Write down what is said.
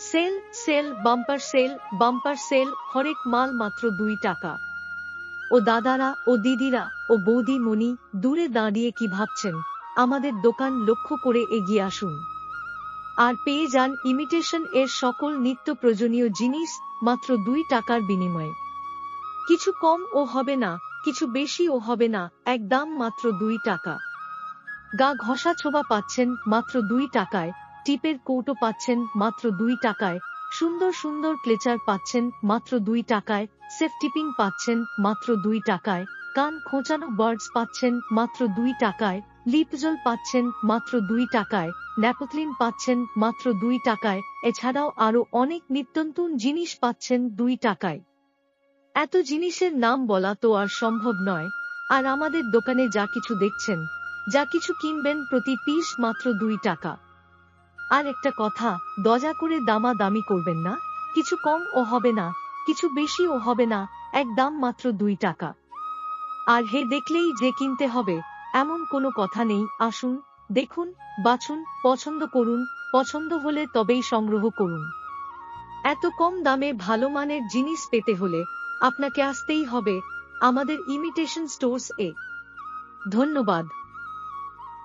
Sale sale, bumper sale bumper sale, হরেক মাল মাত্র দুই টাকা। ও দাদারা, ও দিদিরা, ও বৌদি মনি দূরে দাঁড়িয়ে কি ভাবছেন? আমাদের দোকান লক্ষ্য করে এগিয়ে আসুন। আর পেয়ে যান ইমিটেশন এর সকল নিত্য প্রয়োজনীয় জিনিস মাত্র দুই টাকার বিনিময়ে। কিছু কম ও হবে না, কিছু বেশি ও হবে না এক দাম মাত্র দুই টাকা। গা ঘষা ছোবা পাচ্ছেন মাত্র দুই টাকায়। টিপের কৌটো পাচ্ছেন মাত্র দুই টাকায়। সুন্দর সুন্দর ক্লেচার পাচ্ছেন মাত্র দুই টাকায়। সেফ টিপিং পাচ্ছেন মাত্র দুই টাকায়। কান খোঁচানো বার্ডস পাচ্ছেন মাত্র দুই টাকায়। লিপজল পাচ্ছেন মাত্র দুই টাকায়। ন্যাপোথলিন পাচ্ছেন মাত্র দুই টাকায়। এছাড়াও আরও অনেক নিত্যন্তন জিনিস পাচ্ছেন দুই টাকায়। এত জিনিসের নাম বলা তো আর সম্ভব নয়। আর আমাদের দোকানে যা কিছু দেখছেন, যা কিছু কিনবেন প্রতি পিস মাত্র দুই টাকা। আর একটা কথা দজা করে দামা দামি করবেন না। কিছু কম ও হবে না, কিছু বেশি ও হবে না, এক দাম মাত্র দুই টাকা। আর হে দেখলেই যে কিনতে হবে, এমন কোনো কথা নেই, আসুন, দেখুন, বাছুন, পছন্দ করুন, পছন্দ হলে তবেই সংগ্রহ করুন। এত কম দামে ভালো মানের জিনিস পেতে হলে আপনাকে আসতেই হবে আমাদের ইমিটেশন স্টোর্স এ ধন্যবাদ।